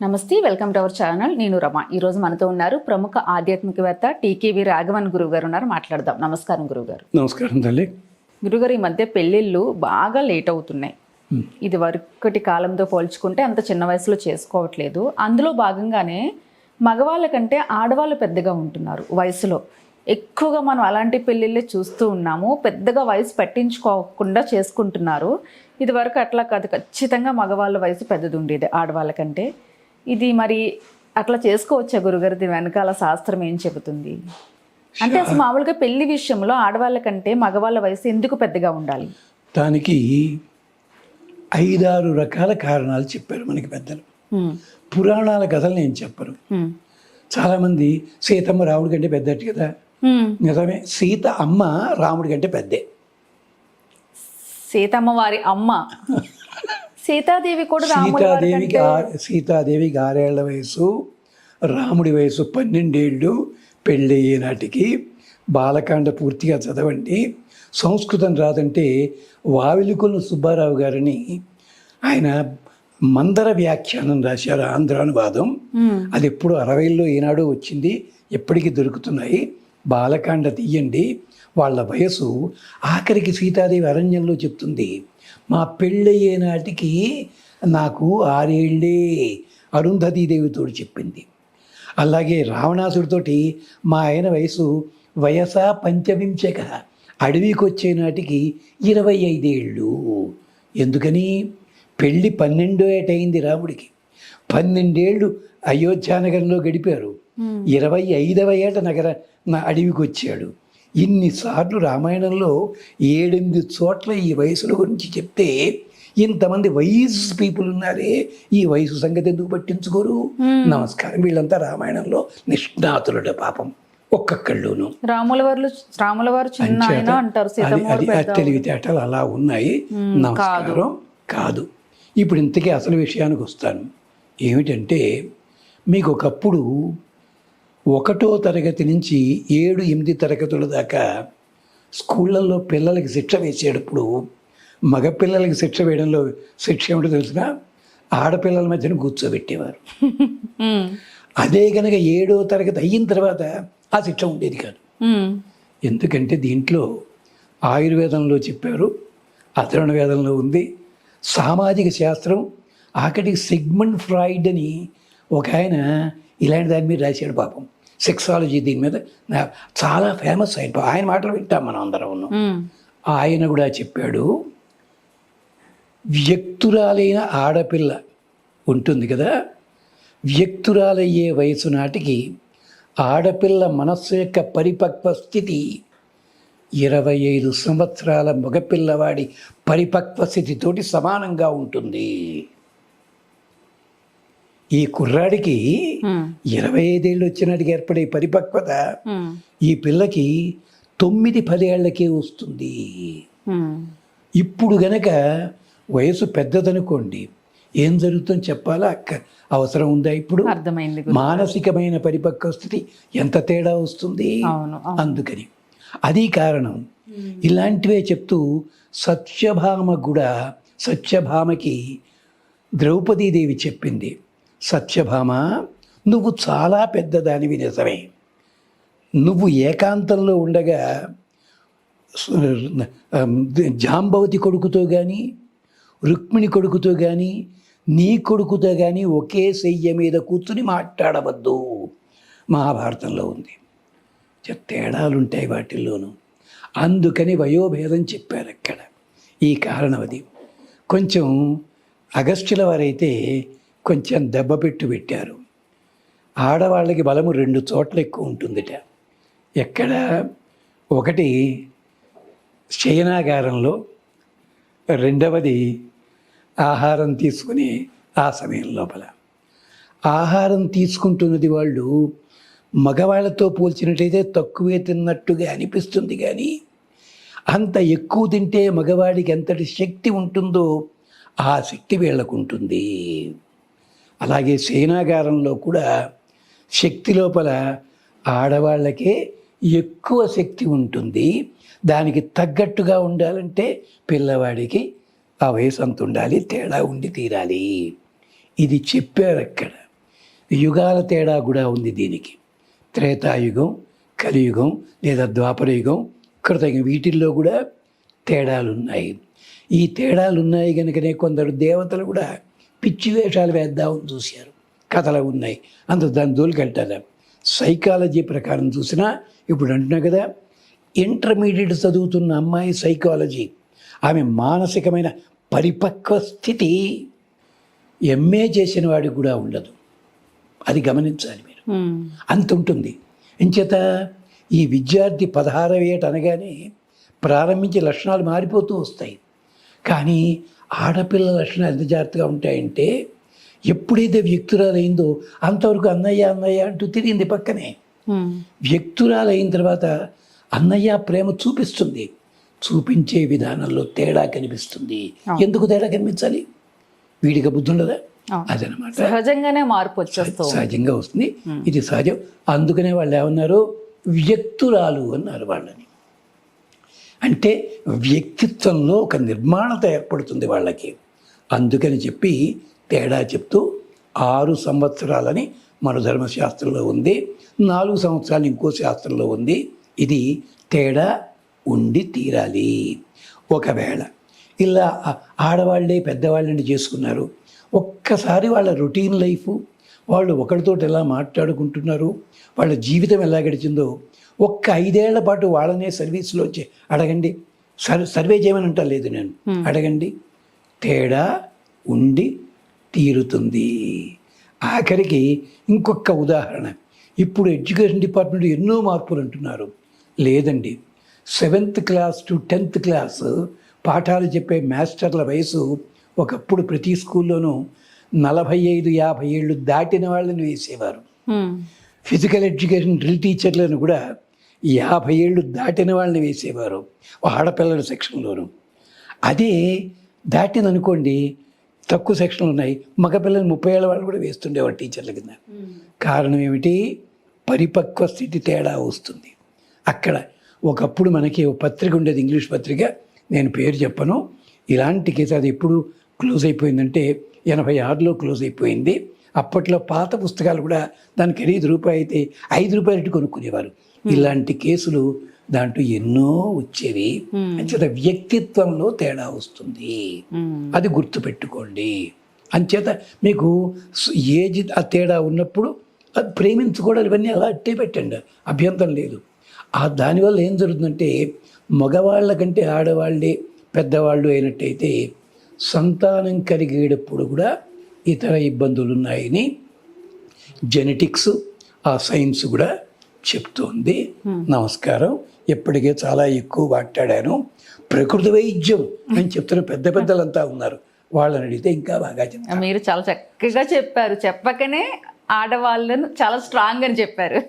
నమస్తే welcome to our channel. నేను రమ. ఈ రోజు మనతో ఉన్నారు ప్రముఖ ఆధ్యాత్మికవేత్త టీకేవి రాఘవన్ గురువు గారు ఉన్నారు. మాట్లాడదాం. నమస్కారం గురువు గారు నమస్కారం తల్లి. గురుగారు ఈ మధ్య పెళ్ళిళ్ళు బాగా లేట్ అవుతున్నాయి. ఇది వరకటి కాలంతో పోల్చుకుంటే అంత చిన్న వయసులో చేసుకోవట్లేదు. అందులో భాగంగానే మగవాళ్ళ కంటే ఆడవాళ్ళు పెద్దగా ఉంటున్నారు వయసులో. ఎక్కువగా మనం అలాంటి పెళ్ళిళ్ళే చూస్తూ ఉన్నాము. పెద్దగా వయసు పట్టించుకోకుండా చేసుకుంటున్నారు. ఇది వరకు అట్లా కాదు. ఖచ్చితంగా మగవాళ్ళ వయసు పెద్దది ఉండేది ఆడవాళ్ళ కంటే ఇది మరి అట్లా చేసుకోవచ్చా గురుగారు? దీని వెనకాల శాస్త్రం ఏం చెబుతుంది? అంటే అసలు మామూలుగా పెళ్ళి విషయంలో ఆడవాళ్ళ కంటే మగవాళ్ళ వయసు ఎందుకు పెద్దగా ఉండాలి? దానికి ఐదారు రకాల కారణాలు చెప్పారు మనకి పెద్దలు. పురాణాల కథలు నేను చెప్పరు హ్మ్. చాలామంది సీతమ్మ రాముడి కంటే పెద్దటి కదా. నిజమే సీత అమ్మ రాముడి కంటే పెద్దే. సీతమ్మ వారి అమ్మ. సీతాదేవి కూడా సీతాదేవికి ఆ- సీతాదేవికి ఆరేళ్ళ వయసు రాముడి వయసు పన్నెండేళ్ళు పెళ్ళయ్యే నాటికి బాలకాండ పూర్తిగా చదవండి. సంస్కృతం రాదంటే వావిలికొల్లు సుబ్బారావు గారిని ఆయన మందర వ్యాఖ్యానం రాశారు ఆంధ్రానువాదం. అది ఎప్పుడు అరవైలో ఈనాడు వచ్చింది ఎప్పటికీ దొరుకుతున్నాయి. బాలకాండ తీయండి. వాళ్ళ వయసు ఆఖరికి సీతాదేవి అరణ్యంలో చెప్తుంది. మా పెళ్ళయ్యే నాటికి నాకు ఆరేళ్ళే అరుంధతీదేవితో చెప్పింది. అలాగే రావణాసుడితోటి మా ఆయన వయసు వయస పంచవింశక అడవికి వచ్చే నాటికి ఇరవై ఐదేళ్ళు. ఎందుకని? పెళ్ళి పన్నెండో ఏటైంది రాముడికి. పన్నెండేళ్ళు అయోధ్యానగరంలో గడిపారు. ఇరవై ఐదవ ఏట నగర నా అడవికి వచ్చాడు ఇన్నిసార్లు రామాయణంలో ఏడెనిమిది చోట్ల ఈ వయసుల గురించి చెప్తే ఇంతమంది వయసు పీపుల్ ఉన్నారే ఈ వయసు సంగతి ఎందుకు పట్టించుకోరు? నమస్కారం. వీళ్ళంతా రామాయణంలో నిష్ణాతులుడ పాపం. ఒక్కొక్కళ్ళును. రాముల వారు రాముల వారు చిన్న ఆయన అంటారు అది తెలివితేటలు అలా ఉన్నాయి. నమస్కారం. కాదు. ఇప్పుడు ఇంతకీ అసలు విషయానికి వస్తాను. ఏమిటంటే మీకు ఒకప్పుడు ఒకటో తరగతి నుంచి ఏడు ఎనిమిది తరగతుల దాకా స్కూళ్ళల్లో పిల్లలకి శిక్ష వేసేటప్పుడు మగపిల్లలకి శిక్ష వేయడంలో శిక్ష ఏమిటో తెలిసిన ఆడపిల్లల మధ్యన కూర్చోబెట్టేవారు. అదే కనుక ఏడో తరగతి అయిన తర్వాత ఆ శిక్ష ఉండేది కాదు. ఎందుకంటే దీంట్లో ఆయుర్వేదంలో చెప్పారు అధర్వణ వేదంలో ఉంది సామాజిక శాస్త్రం ఆఖరికి సిగ్మండ్ ఫ్రాయిడ్ అని ఒక ఆయన ఇలాంటి దాని మీద రాశాడు పాపం సెక్సాలజీ దీని మీద చాలా ఫేమస్ ఆయన. ఆయన మాటలు వింటాం మనం అందరం హ్మ్. ఆయన కూడా చెప్పాడు వ్యక్తురాలైన ఆడపిల్ల ఉంటుంది కదా వ్యక్తురాలయ్యే వయసు నాటికి ఆడపిల్ల మనస్సు యొక్క పరిపక్వ స్థితి ఇరవై ఐదు సంవత్సరాల మగపిల్లవాడి పరిపక్వ స్థితితోటి సమానంగా ఉంటుంది. ఈ కుర్రాడికి. ఇరవై ఐదేళ్ళు వచ్చినాటికి ఏర్పడే పరిపక్వత. ఈ పిల్లకి తొమ్మిది పదేళ్ళకే వస్తుంది. ఇప్పుడు గనక వయసు పెద్దదనుకోండి ఏం జరుగుతుందో చెప్పాలా అక్క అవసరం ఉందా ఇప్పుడు అర్థమైంది. మానసికమైన పరిపక్వ స్థితి ఎంత తేడా వస్తుంది. అందుకని అది కారణం ఇలాంటివే చెప్తూ సత్యభామ కూడా సత్యభామకి ద్రౌపదీదేవి చెప్పింది సత్యభామ నువ్వు చాలా పెద్దదానివి నిజమే. నువ్వు ఏకాంతంలో ఉండగా జాంబవతి కొడుకుతో కానీ రుక్మిణి కొడుకుతో కానీ నీ కొడుకుతో కానీ ఒకే శయ్య మీద కూర్చుని మాట్లాడవద్దు. మహాభారతంలో ఉంది. చె- తేడాలుంటాయి వాటిల్లోనూ. అందుకని వయోభేదం చెప్పారు అక్కడ ఈ కారణం అది కొంచెం అగస్త్యుల వారైతే కొంచెం దెబ్బ పెట్టి పెట్టారు. ఆడవాళ్ళకి బలము రెండు చోట్ల ఎక్కువ ఉంటుందిట. ఎక్కడ ఒకటి శయనాగారంలో రెండవది ఆహారం తీసుకుని ఆ సమయం లోపల. ఆహారం తీసుకుంటున్నది వాళ్ళు మగవాళ్ళతో పోల్చినట్టయితే తక్కువే తిన్నట్టుగా అనిపిస్తుంది కానీ అంత ఎక్కువ తింటే మగవాడికి ఎంతటి శక్తి ఉంటుందో ఆ శక్తి వీళ్ళకు ఉంటుంది అలాగే సేనాగారంలో కూడా శక్తి లోపల ఆడవాళ్ళకే ఎక్కువ శక్తి ఉంటుంది. దానికి తగ్గట్టుగా ఉండాలంటే పిల్లవాడికి ఆ వయసు అంత ఉండాలి తేడా ఉండి తీరాలి. ఇది చెప్పారు అక్కడ. యుగాల తేడా కూడా ఉంది దీనికి. త్రేతాయుగం కలియుగం లేదా ద్వాపరయుగం కృతయుగం వీటిల్లో కూడా తేడాలు ఉన్నాయి ఈ తేడాలు ఉన్నాయి కనుకనే కొందరు దేవతలు కూడా పిచ్చి వేషాలు వేద్దామని చూశారు. కథలు ఉన్నాయి. అందుకు దాని దోలికెళ్తారు సైకాలజీ ప్రకారం చూసినా ఇప్పుడు అంటున్నా కదా ఇంటర్మీడియట్ చదువుతున్న అమ్మాయి సైకాలజీ ఆమె మానసికమైన పరిపక్వ స్థితి ఎంఏ చేసిన వాడికి కూడా ఉండదు. అది గమనించాలి మీరు. అంత ఉంటుంది. ఎంచేత ఈ విద్యార్థి పదహారవ ఏట అనగానే ప్రారంభించే లక్షణాలు మారిపోతూ వస్తాయి. కానీ ఆడపిల్ల లక్షణాలు ఎంత జాగ్రత్తగా ఉంటాయంటే ఎప్పుడైతే వ్యక్తురాలైందో అంతవరకు అన్నయ్య అన్నయ్య అంటూ తిరిగింది పక్కనే. వ్యక్తురాలైన తర్వాత అన్నయ్య ప్రేమ చూపిస్తుంది. చూపించే విధానంలో తేడా కనిపిస్తుంది. ఎందుకు తేడా కనిపించాలి? వీడికి బుద్ధి ఉండదా. అదనమాట. సహజంగానే మార్పు వచ్చేస్తూ సహజంగా వస్తుంది. ఇది సహజం. అందుకనే వాళ్ళు ఏమన్నారు? వ్యక్తురాలు అన్నారు వాళ్ళని. అంటే వ్యక్తిత్వంలో ఒక నిర్మాణత ఏర్పడుతుంది వాళ్ళకి. అందుకని చెప్పి తేడా చెప్తూ ఆరు సంవత్సరాలని మన ధర్మశాస్త్రంలో ఉంది. నాలుగు సంవత్సరాలు ఇంకో శాస్త్రంలో ఉంది. ఇది తేడా ఉండి తీరాలి. ఒకవేళ ఇలా ఆడవాళ్ళే పెద్దవాళ్ళని చేసుకున్నారు. ఒక్కసారి వాళ్ళ రొటీన్ లైఫ్ వాళ్ళు ఒకరితోటి ఎలా మాట్లాడుకుంటున్నారు వాళ్ళ జీవితం ఎలా గడిచిందో ఒక్క ఐదేళ్ళ పాటు వాళ్ళనే సర్వీస్లో వచ్చి అడగండి. సర్ సర్వే చేయమని అంటా లేదు నేను. అడగండి. తేడా ఉండి తీరుతుంది. ఆఖరికి ఇంకొక ఉదాహరణ. ఇప్పుడు ఎడ్యుకేషన్ డిపార్ట్మెంట్ ఎన్నో మార్పులు అంటున్నారు. లేదండి. Seventh class to tenth class పాఠాలు చెప్పే మాస్టర్ల వయసు ఒకప్పుడు ప్రతి స్కూల్లోనూ నలభై ఐదు యాభై ఏళ్ళు దాటిన వాళ్ళని వేసేవారు. ఫిజికల్ ఎడ్యుకేషన్ డ్రిల్ టీచర్లను కూడా యాభై ఏళ్ళు దాటిన వాళ్ళని వేసేవారు ఆడపిల్లల సెక్షన్లోను. అదే దాటిందనుకోండి తక్కువ సెక్షన్లు ఉన్నాయి మగపిల్లలు ముప్పై ఏళ్ళ వాళ్ళు కూడా వేస్తుండేవారు టీచర్ల కింద. కారణం ఏమిటి? పరిపక్వ స్థితి తేడా వస్తుంది. అక్కడ ఒకప్పుడు మనకి ఒక పత్రిక ఉండేది ఇంగ్లీష్ పత్రిక. నేను పేరు చెప్పను. ఇలాంటి కేసు అది ఎప్పుడు క్లోజ్ అయిపోయిందంటే ఎనభై ఆరులో క్లోజ్ అయిపోయింది. అప్పట్లో పాత పుస్తకాలు కూడా దాని ఖరీదు రూపాయి అయితే ఐదు రూపాయలు కొనుక్కునేవారు. ఇలాంటి కేసులు దాంట్లో ఎన్నో వచ్చేవి. అంచేత వ్యక్తిత్వంలో తేడా వస్తుంది. అది గుర్తుపెట్టుకోండి. అంచేత మీకు ఏజ్ ఆ తేడా ఉన్నప్పుడు అది ప్రేమించుకోవడం ఇవన్నీ అలా అట్టే పెట్టండి. అభ్యంతరం లేదు. ఆ దానివల్ల ఏం జరుగుతుందంటే మగవాళ్ళ కంటే ఆడవాళ్ళే పెద్దవాళ్ళు అయినట్టయితే సంతానం కలిగేటప్పుడు కూడా ఇతర ఇబ్బందులు ఉన్నాయని జెనెటిక్స్ ఆ సైన్స్ కూడా చెప్తోంది. నమస్కారం. ఇప్పటికే చాలా ఎక్కువ మాట్లాడాను. ప్రకృతి వైద్యం అని చెప్తున్న పెద్ద పెద్దలంతా ఉన్నారు. వాళ్ళని అడిగితే ఇంకా బాగా చెప్తారు. మీరు చాలా చక్కగా చెప్పారు. చెప్పకనే ఆడవాళ్ళను చాలా స్ట్రాంగ్ అని చెప్పారు.